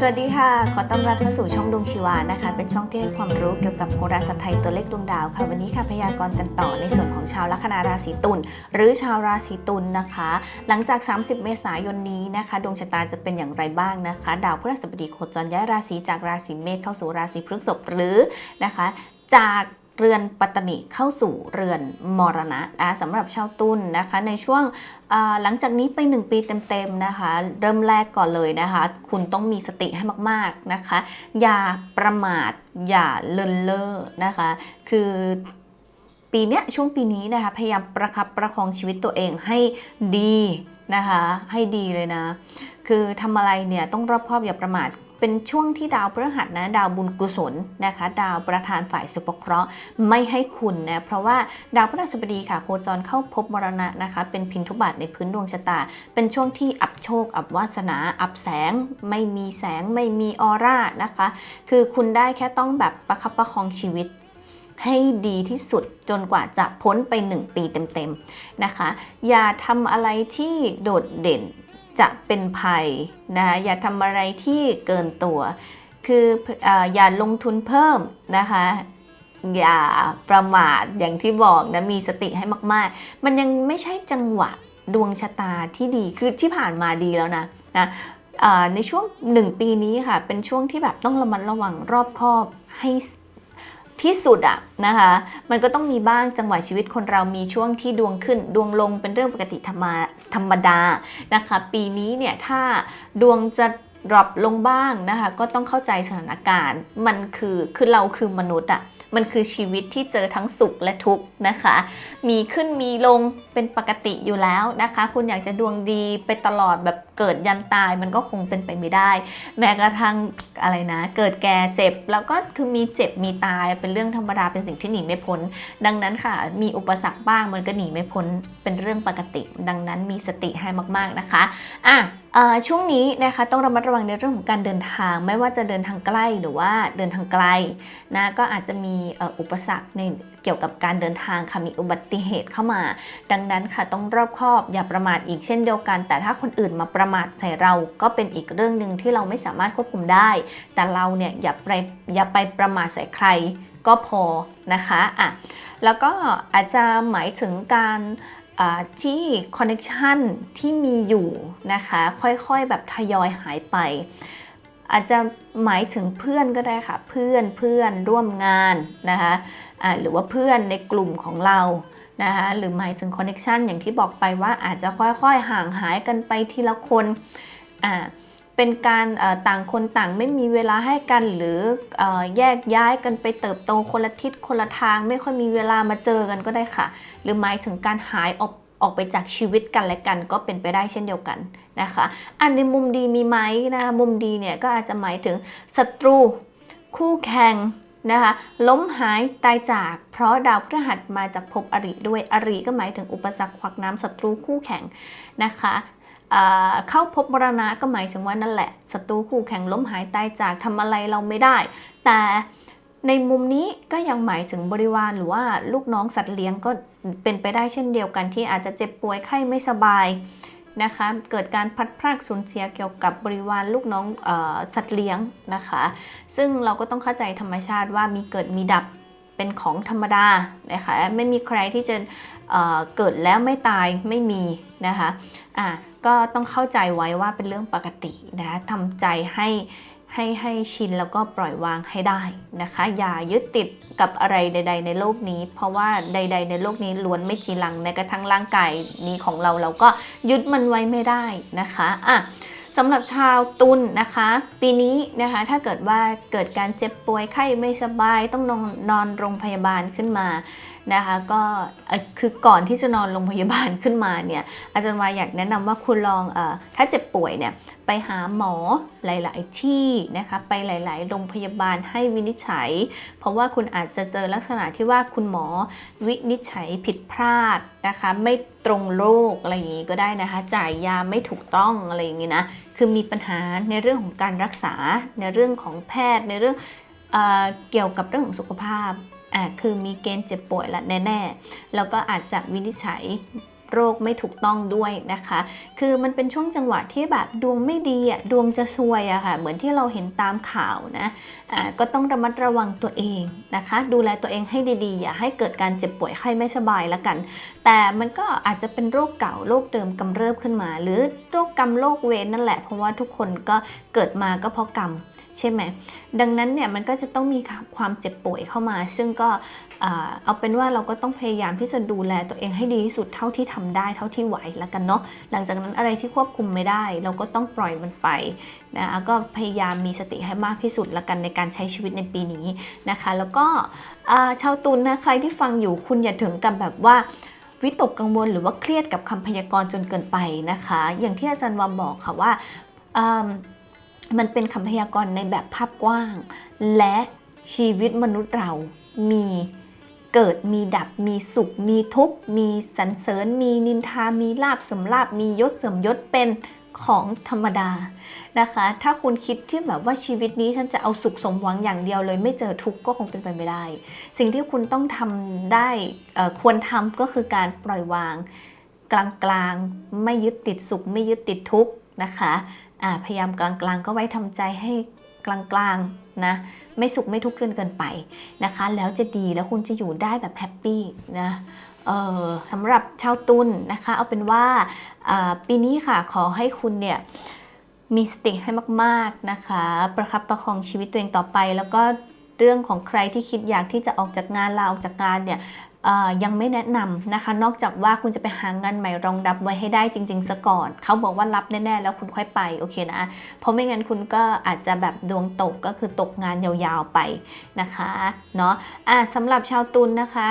สวัสดีค่ะ ขอต้อนรับเข้าสู่ช่องดวงชีวานะคะ เป็นช่องที่ให้ความรู้เกี่ยวกับโหราศาสตร์ไทยตัวเลขดวงดาวค่ะ วันนี้ค่ะพยากรณ์กันต่อในส่วนของชาวลัคนาราศีตุลหรือชาวราศีตุลนะคะ หลังจาก 30 เมษายนนี้นะคะ ดวงชะตาจะเป็นอย่างไรบ้างนะคะ ดาวพฤหัสบดีโคจรย้ายราศีจากราศีเมษเข้าสู่ราศีพฤษภหรือนะคะ จาก เรือนปัตตนิเข้าสู่เรือนมรณะอะสำหรับชาวตุลนะคะในช่วงหลังจากนี้ไป 1 ปีเต็มๆนะคะ เริ่มแรกก่อนเลยนะคะ คุณต้องมีสติให้มากๆนะคะ อย่าประมาท อย่าเลินเล่อนะคะ คือปีเนี้ยช่วงปีนี้นะคะ พยายามประคับประคองชีวิตตัวเองให้ดีนะคะ ให้ดีเลยนะ คือทำอะไรเนี่ยต้องรอบคอบอย่าประมาท เป็นช่วงที่ดาวพฤหัสนะดาวบุญกุศลนะคะ ดาวประธานฝ่ายสุภเคราะห์ไม่ให้คุณนะเพราะว่าดาวพฤหัสบดีค่ะโคจรเข้าพบมรณะนะคะ เป็นพินทุบาทในพื้นดวงชะตา เป็นช่วงที่อับโชค อับวาสนา อับแสง ไม่มีแสงไม่มีออร่านะคะ คือคุณได้แค่ต้องแบบประคับประคองชีวิตให้ดีที่สุดจนกว่าจะพ้นไป 1 ปีเต็มๆนะคะ อย่าทำอะไรที่โดดเด่น จะเป็นภัยนะคะอย่าทำอะไรที่เกินตัว คือออย่าลงทุนเพิ่มนะคะอย่าประมาทอย่างที่บอกนะมีสติให้มาก ๆ มันยังไม่ใช่จังหวะดวงชะตาที่ดีคือที่ผ่านมาดีแล้วนะนะในช่วงหนึ่งปีนี้ค่ะ เป็นช่วงที่แบบต้องระมัดระวังรอบคอบให้ ที่สุดอะนะคะ มันก็ต้องมีบ้างจังหวะชีวิตคนเรามีช่วงที่ดวงขึ้น ดวงลงเป็นเรื่องปกติธรรมดาธรรมดานะคะ ปีนี้เนี่ยถ้าดวงจะดรอปลงบ้างนะคะ ก็ต้องเข้าใจสถานการณ์ มันคือคือเราคือมนุษย์อะมันคือชีวิตที่เจอทั้งสุขและทุกข์นะคะ มีขึ้นมีลงเป็นปกติอยู่แล้วนะคะ คุณอยากจะดวงดีไปตลอดแบบ เกิดยันตายมันก็คงเป็นไปไม่ได้ แม้กระทั่งอะไรนะ เกิดแก่เจ็บแล้วก็คือมีเจ็บมีตายเป็นเรื่องธรรมดาเป็นสิ่งที่หนีไม่พ้น ดังนั้นค่ะ มีอุปสรรคบ้างมันก็หนีไม่พ้นเป็นเรื่องปกติ ดังนั้นมีสติให้มากๆนะคะอะช่วงนี้นะคะต้องระมัดระวังในเรื่องของการเดินทาง ไม่ว่าจะเดินทางใกล้หรือว่าเดินทางไกลนะก็อาจจะมีอุปสรรคในเกี่ยวกับการเดินทางค่ะมีอุบัติเหตุเข้ามา ดังนั้นค่ะต้องรอบคอบอย่าประมาทอีกเช่นเดียวกัน แต่ถ้าคนอื่นมาประมาทใส่เราก็เป็นอีกเรื่องหนึ่งที่เราไม่สามารถควบคุมได้ แต่เราเนี่ยอย่าไปอย่าไปประมาทใส่ใครก็พอนะคะอะแล้วก็อาจจะหมายถึงการที่คอนเน c ชันที่มีอยู่นะคะ ค่อยๆ แบบทยอยหายไป อาจจะหมายถึงเพื่อนก็ได้ค่ะ เพื่อนเพื่อนร่วมงานนะคะอ่าหรือว่าเพื่อนในกลุ่มของเรา นะคะหรือหมายถึงคอนเน c ชันอย่างที่บอกไปว่าอาจจะค่อยๆ ห่างหายกันไปทีละคนอ่าเป็นการต่างคนต่างไม่มีเวลาให้กันหรืออแยกย้ายกันไปเติบโตคนละทิศคนละทาง ไม่ค่อยมีเวลามาเจอกันก็ได้ค่ะ หรือหมายถึงการหายออกออกไปจากชีวิตกันและกันก็เป็นไปได้เช่นเดียวกันนะคะ อันในมุมดีมีไหมนะคะมุมดีเนี่ยก็อาจจะหมายถึงศัตรู คู่แข่ง นะคะล้มหายตายจาก เพราะดาวพฤหัสมาจากภพอริด้วยอริก็หมายถึงอุปสรรคขวักน้ำศัตรูคู่แข่งนะคะเข้าพบมรณะก็หมายถึงว่านั่นแหละศัตรูคู่แข่งล้มหายตายจากทำอะไรเราไม่ได้ แต่ในมุมนี้ก็ยังหมายถึงบริวารหรือว่าลูกน้องสัตว์เลี้ยงก็เป็นไปได้เช่นเดียวกันที่อาจจะเจ็บป่วยไข้ไม่สบาย นะคะ เกิดการพัดพรากสูญเสียเกี่ยวกับบริวารลูกน้องออสัตว์เลี้ยงนะคะ ซึ่งเราก็ต้องเข้าใจธรรมชาติว่ามีเกิดมีดับเป็นของธรรมดานะคะ ไม่มีใครที่จะเเกิดแล้วไม่ตายไม่มีนะคะอะก็ต้องเข้าใจไว้ว่าเป็นเรื่องปกตินะทำใจให้ ให้ให้ชินแล้วก็ปล่อยวางให้ได้นะคะ อย่ายึดติดกับอะไรใด ๆ ในโลกนี้ เพราะว่าใด ๆ ในโลกนี้ล้วนไม่จีรังแม้กระทั่งร่างกายนี้ของเราเราก็ยึดมันไว้ไม่ได้นะคะอะสำหรับชาวตุลนะคะ ปีนี้นะคะถ้าเกิดว่าเกิดการเจ็บป่วยไข้ไม่สบายต้องนอนนอนโรงพยาบาลขึ้นมา นะคะก็คือก่อนที่จะนอนโรงพยาบาลขึ้นมาเนี่ยอาจารย์วายอยากแนะนำว่าคุณลองอถ้าเจ็บป่วยเนี่ยไปหาหมอหลาย ๆ ที่นะคะไปหลาย ๆ โรงพยาบาลให้วินิจฉัย เพราะว่าคุณอาจจะเจอลักษณะที่ว่าคุณหมอวินิจฉัยผิดพลาดนะคะไม่ตรงโรคอะไรอย่างนี้ก็ได้นะคะ จ่ายยาไม่ถูกต้องอะไรอย่างนี้นะคือมีปัญหาในเรื่องของการรักษาในเรื่องของแพทย์ในเรื่องเอเกี่ยวกับเรื่องของสุขภาพ อ่าคือมีเกณฑ์เจ็บป่วยละแน่ๆ แล้วก็อาจจะวินิจฉัย โรคไม่ถูกต้องด้วยนะคะ คือมันเป็นช่วงจังหวะที่แบบดวงไม่ดีอะดวงจะซวยอะค่ะ เหมือนที่เราเห็นตามข่าวนะอ่าก็ต้องระมัดระวังตัวเองนะคะ ดูแลตัวเองให้ดีๆ อย่าให้เกิดการเจ็บป่วยไข้ไม่สบายละกัน แต่มันก็อาจจะเป็นโรคเก่าโรคเดิมกำเริบขึ้นมา หรือโรคกรรมโรคเวรนั่นแหละ เพราะว่าทุกคนก็เกิดมาก็เพราะกรรมใช่ไหม ดังนั้นเนี่ยมันก็จะต้องมีความเจ็บป่วยเข้ามา ซึ่งก็เอาเป็นว่าเราก็ต้องพยายามที่จะดูแลตัวเองให้ดีที่สุดเท่าที่ททำได้เท่าที่ไหวแล้วกันเนาะหลังจากนั้นอะไรที่ควบคุมไม่ได้ เราก็ต้องปล่อยมันไปนะก็พยายามมีสติให้มากที่สุดละกันในการใช้ชีวิตในปีนี้นะคะ แล้วก็ชาวตุลนะใครที่ฟังอยู่คุณอย่าถึงกับแบบว่าวิตกกังวลหรือว่าเครียดกับคำพยากรณ์จนเกินไปนะคะ อย่างที่อาจารย์วามบอกค่ะว่ามมันเป็นคำพยากรณ์ในแบบภาพกว้าง และชีวิตมนุษย์เรามี เกิดมีดับมีสุข มีทุกข์ มีสรรเสริญ มีนินทา มีลาบเสริมลาบมียศเสริมยศเป็นของธรรมดานะคะ ถ้าคุณคิดที่แบบว่าชีวิตนี้ฉันจะเอาสุขสมหวังอย่างเดียวเลยไม่เจอทุกข์ก็คงเป็นไปไม่ได้ สิ่งที่คุณต้องทำได้ควรทำก็คือการปล่อยวาง กลางๆ ไม่ยึดติดสุข ไม่ยึดติดทุกข์นะคะพยายามกลางๆ ก็ไว้ทำใจให้ กลางๆนะไม่สุขไม่ทุกข์จนเกินไปนะคะ แล้วจะดีแล้วคุณจะอยู่ได้แบบแฮปปี้นะเออสำหรับชาวตุลนะคะ เอาเป็นว่าอ่าปีนี้ค่ะขอให้คุณเนี่ยมีสติให้มากๆนะคะ ประคับประคองชีวิตตัวเองต่อไป แล้วก็เรื่องของใครที่คิดอยากที่จะออกจากงานลาออกจากงานเนี่ย ยังไม่แนะนำนะคะ นอกจากว่าคุณจะไปหางานใหม่รองรับไว้ให้ได้จริง ๆซะก่อน เขาบอกว่ารับแน่ ๆ แล้วคุณค่อยไปโอเคนะ เพราะไม่งั้นคุณก็อาจจะแบบดวงตกก็คือตกงานยาวๆไปนะคะเนาะอะสำหรับชาวตุลนะคะ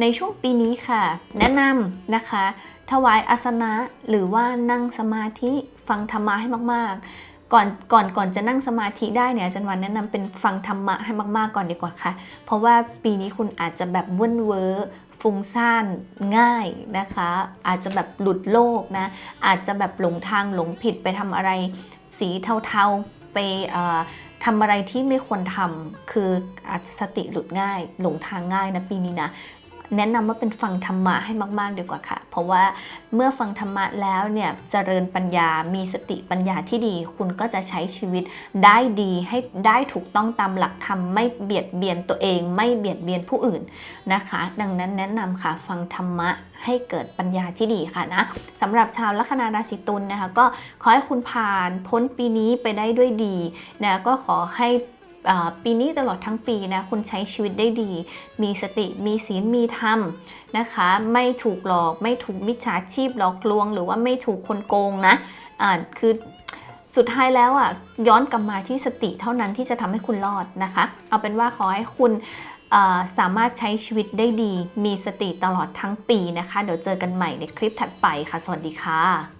ในช่วงปีนี้ค่ะ แนะนำนะคะ ถวายอาสนะหรือว่านั่งสมาธิฟังธรรมะให้มากๆ ก่อนก่อนก่อนจะนั่งสมาธิได้เนี่ยอาจารย์วันแนะนำเป็นฟังธรรมะให้มาก ๆ ก่อนดีกว่าค่ะ เพราะว่าปีนี้คุณอาจจะแบบวุ่นเวอฟุ้งซ่านง่ายนะคะ อาจจะแบบหลุดโลกนะ อาจจะแบบหลงทางหลงผิดไปทำอะไรสีเทาๆไปทำอะไรที่ไม่ควรทำคืออาจจะสติหลุดง่าย หลงทางง่ายนะปีนี้นะ แนะนำว่าเป็นฟังธรรมะให้มากๆดีกว่าค่ะ เพราะว่าเมื่อฟังธรรมะแล้วเนี่ยเจริญปัญญา มีสติปัญญาที่ดี คุณก็จะใช้ชีวิตได้ดีให้ได้ถูกต้องตามหลักธรรมไม่เบียดเบียนตัวเอง ไม่เบียดเบียนผู้อื่นนะคะ ดังนั้นแนะนำค่ะฟังธรรมะให้เกิดปัญญาที่ดีค่ะนะสำหรับชาวลัคนาราศีตุลนะคะก็ขอให้คุณผ่านพ้นปีนี้ไปได้ด้วยดีนะก็ขอให้ ปีนี้ตลอดทั้งปีนะคุณใช้ชีวิตได้ดี มีสติมีศีลมีธรรมนะคะ ไม่ถูกหลอก ไม่ถูกมิจฉาชีพหลอกลวง หรือว่าไม่ถูกคนโกงนะอ่าคือสุดท้ายแล้วอะย้อนกลับมาที่สติเท่านั้นที่จะทำให้คุณรอดนะคะ เอาเป็นว่าขอให้คุณสามารถใช้ชีวิตได้ดี มีสติตลอดทั้งปีนะคะ เดี๋ยวเจอกันใหม่ในคลิปถัดไปค่ะ สวัสดีค่ะ